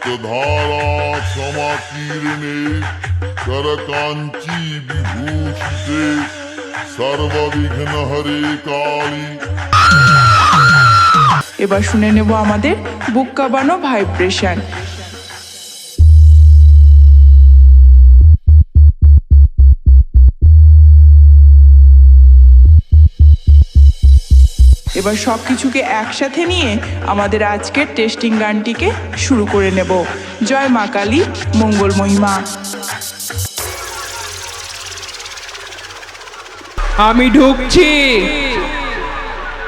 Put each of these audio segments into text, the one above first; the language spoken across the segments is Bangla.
রক্তধারা সমাকীর্ণে করকাঞ্চি বিভূষিতে সর্ববিঘ্ন হরে কালী। এবার শুনে নেব আমাদের বুক কাবানো ভাইব্রেশন। এবার সব কিছুকে একসাথে নিয়ে আমাদের আজকের টেস্টিং গানটিকে শুরু করে নেব। জয় মা কালী, মঙ্গল মহিমা। আমি ঢুকছি।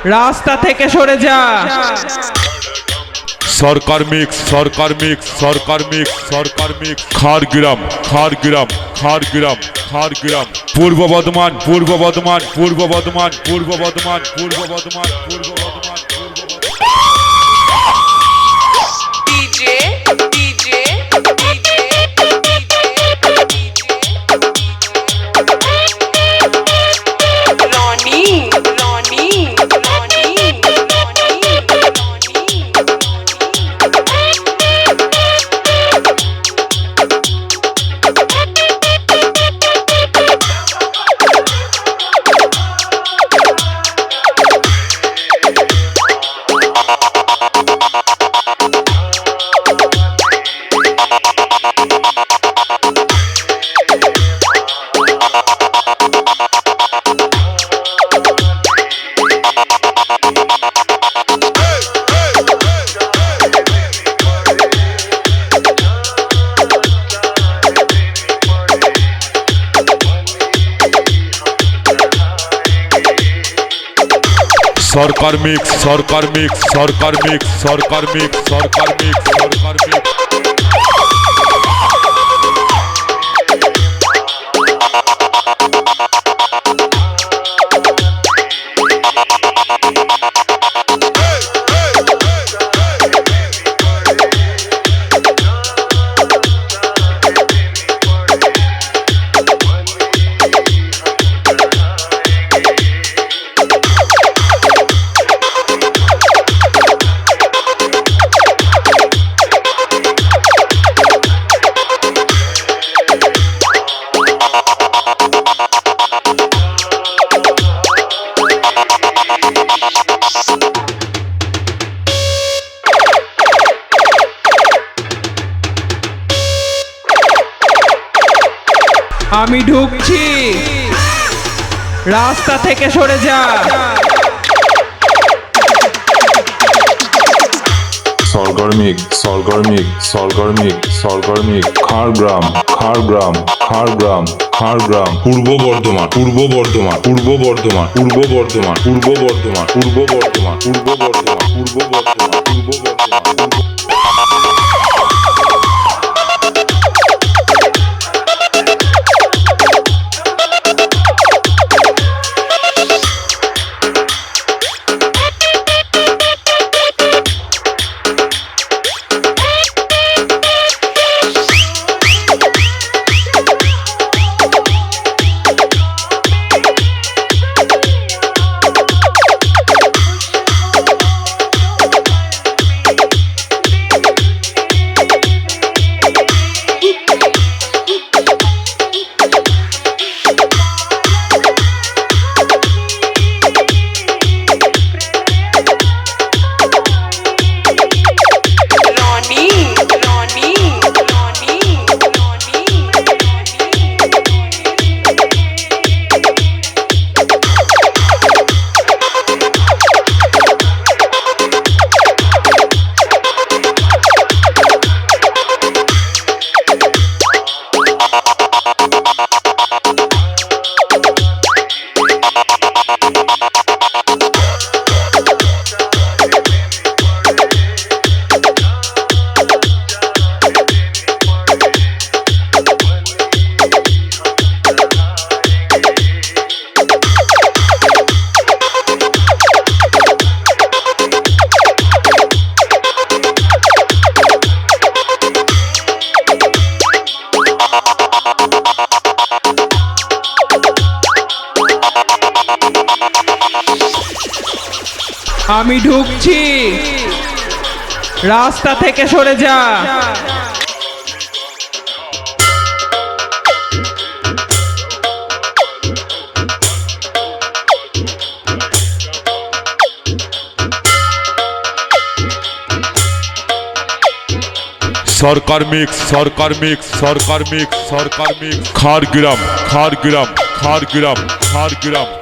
রাস্তা থেকে সরে যা। Sarkar mix Sarkar mix Sarkar mix Sarkar mix Khargram Khargram Khargram Khargram Purba Bardhaman Purba Bardhaman Purba Bardhaman পূর্ব Bardhaman Purba Bardhaman Purba Bardhaman. Sarkar mix Sarkar mix Sarkar mix Sarkar mix Sarkar mix Sarkar mix আমি ঢুকছি রাস্তা থেকে সরে যা সরগরমিক সরগরমিক সরগরমিক সরগরমিক খাড়গ্রাম খাড়গ্রাম খাড়গ্রাম খাড়গ্রাম পূর্ব বর্ধমান পূর্ব বর্ধমান পূর্ব বর্ধমান পূর্ব বর্ধমান পূর্ব বর্ধমান পূর্ব বর্ধমান পূর্ব বর্ধমান পূর্ব বর্ধমান পূর্ব বর্ধমান আমি ঢুকছি। রাস্তা থেকে সরে যা। Sarkar mix Sarkar mix Sarkar mix Sarkar mix Khargram Khargram Khargram Khargram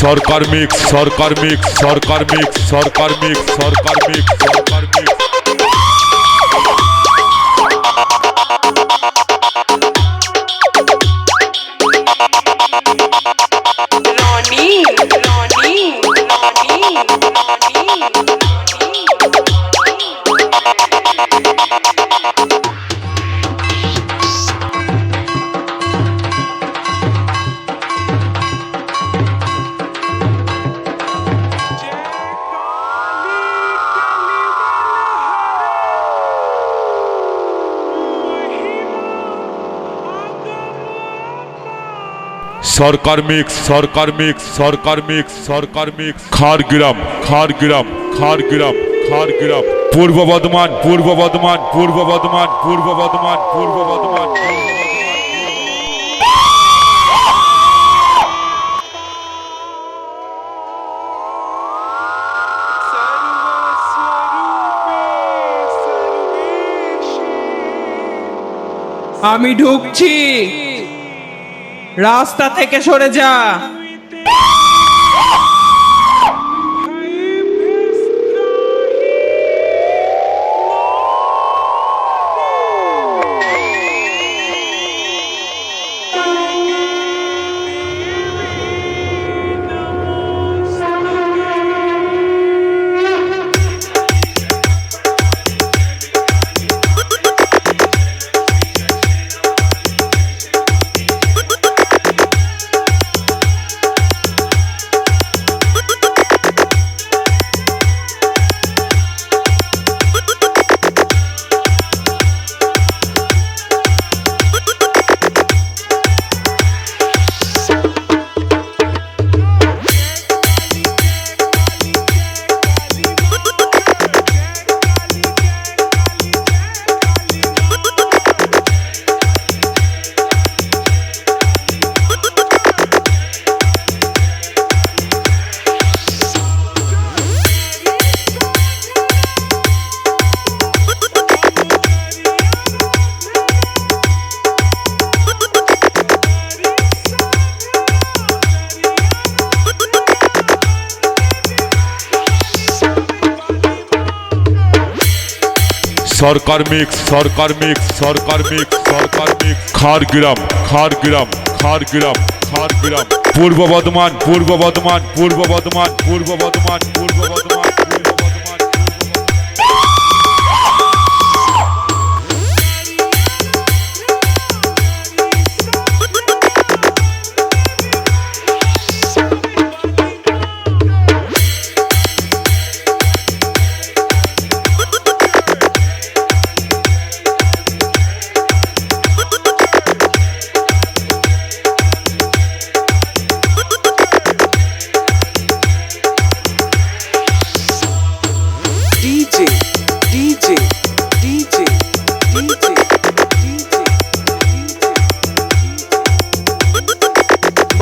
Sarkar mix Sarkar mix Sarkar mix Sarkar mix Sarkar mix Sarkar mix Sarkar mix Sarkar mix Sarkar mix Sarkar mix Khargram Khargram Khargram Khargram Purba Bardhaman Purba Bardhaman Purba Bardhaman Purba Bardhaman Purba Bardhaman. আমি ঢুকছি। রাস্তা থেকে সরে যা। Sarkar mix Sarkar mix Sarkar mix Sarkar mix Khargram Khargram Khargram Khargram Purba Bardhaman Purba Bardhaman Purba Bardhaman Purba Bardhaman Purba Bardhaman.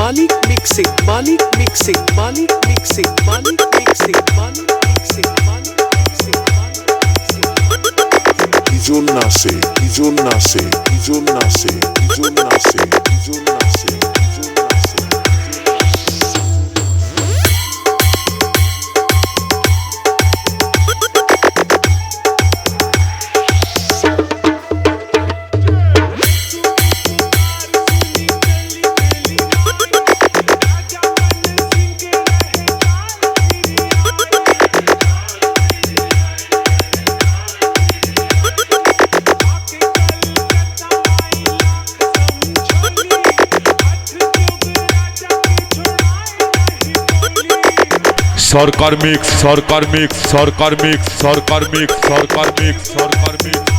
Manik mixing Manik mixing Manik mixing Manik mixing Manik mixing Manik mixing কিজন নাচে কিজন নাচে কিজন নাচে কিজন নাচে কিজন নাচে Sarkar mix Sarkar mix Sarkar mix Sarkar mix Sarkar mix Sarkar mix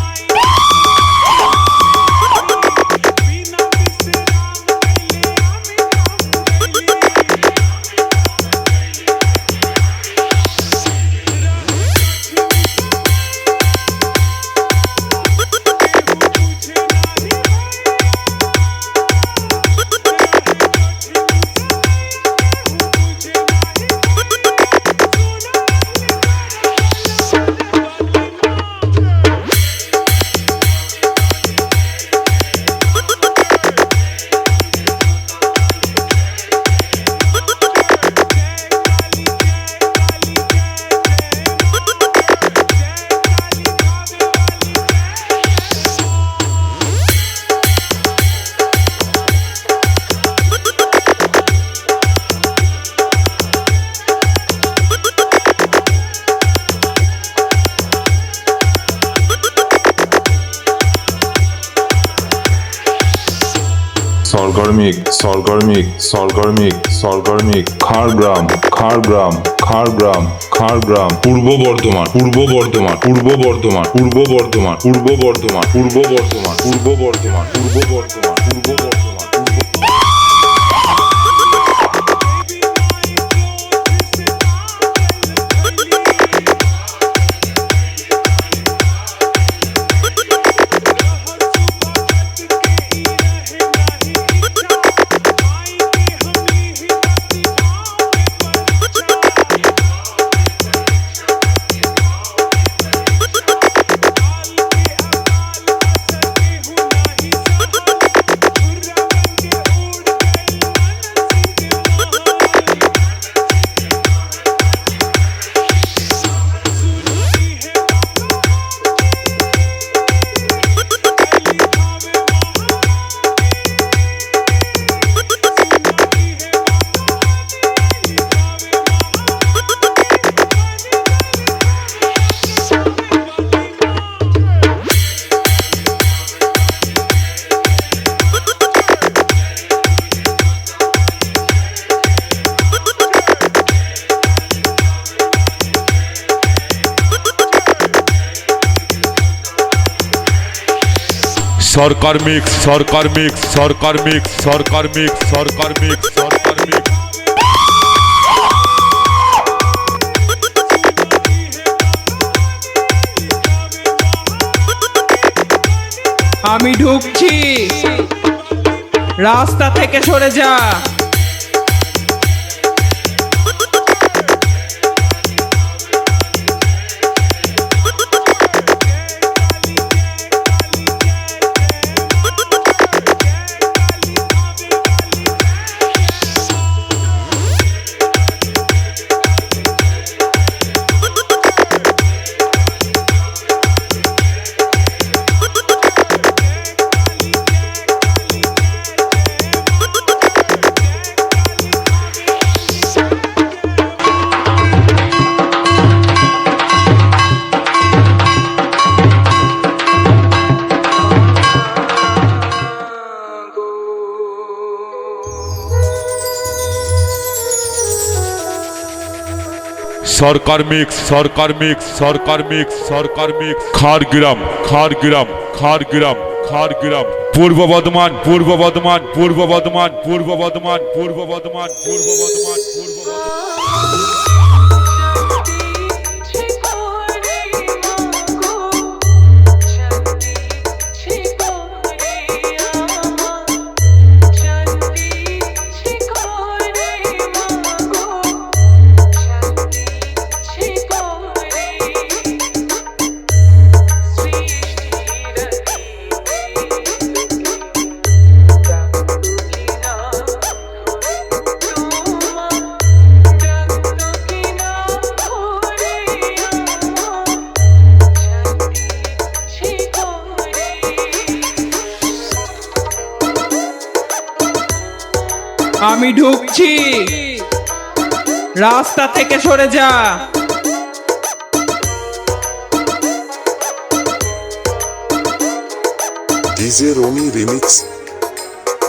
সরগরমিক সরগরমিক সরগরমিক সরগরমিক খাড়গ্রাম খাড়গ্রাম খাড়গ্রাম খাড়গ্রাম পূর্ব বর্ধমান পূর্ব বর্ধমান পূর্ব বর্ধমান পূর্ব বর্ধমান পূর্ব বর্ধমান পূর্ব বর্ধমান পূর্ব বর্ধমান পূর্ব Bardhaman Purba Bardhaman Purba Sarkar mix Sarkar mix Sarkar mix Sarkar mix Sarkar mix Sarkar mix আমি ঢুকছি। রাস্তা থেকে সরে যা। Sarkar mix Sarkar mix Sarkar mix Sarkar mix Khargram Khargram Khargram Khargram Purba Bardhaman Purba Bardhaman Purba Bardhaman Purba Bardhaman Purba Bardhaman Purba Bardhaman Purba Bardhaman. আমি ঢুকছি। রাস্তা থেকে সরে যা। ডিজে রনি রিমিক্স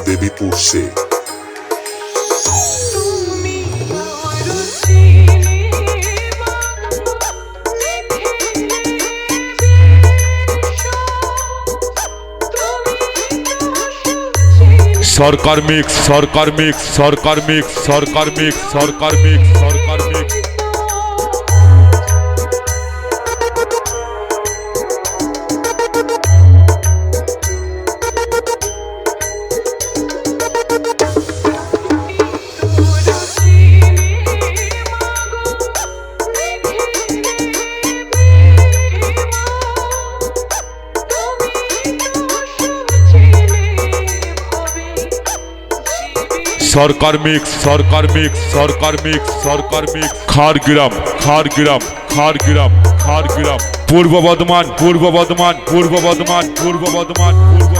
দেবীপুর সে। Sarkar mix Sarkar mix Sarkar mix Sarkar mix Sarkar mix Sarkar mix. Sarkar mix Sarkar mix Sarkar mix Sarkar mix Khargram Khargram Khargram Khargram. Purba Bardhaman Purba Bardhaman Purba Bardhaman Purba Bardhaman, Purba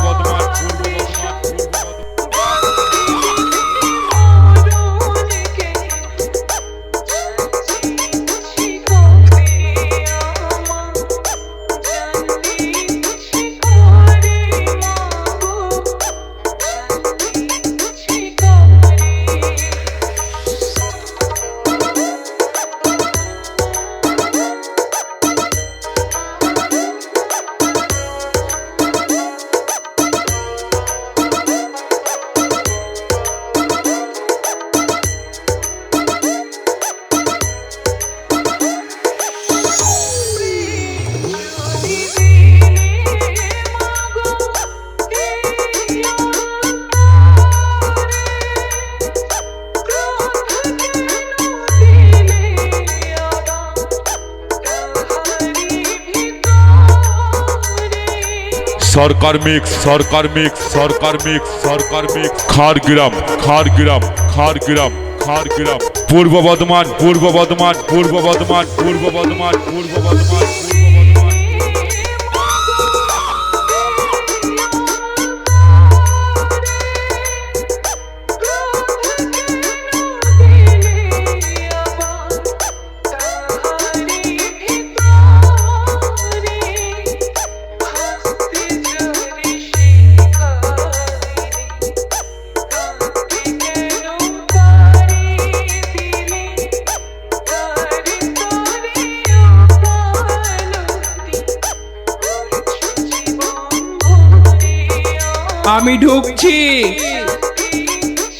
Sarkar mix Sarkar mix Sarkar mix Sarkar mix Khargram Khargram Khargram Khargram. Purba Bardhaman Purba Bardhaman Purba Bardhaman Purba Bardhaman Purba Bardhaman Purba Bardhaman.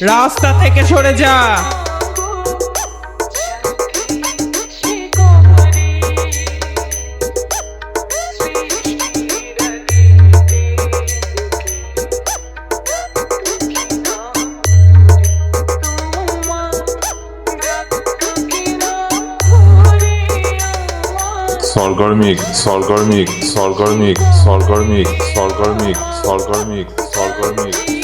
রাস্তা থেকে সরে যা Solgarmik, Solgarmik, Solgarmik, Solgarmik, Solgarmik, Solgarmik, Solgarmik, Solgarmik.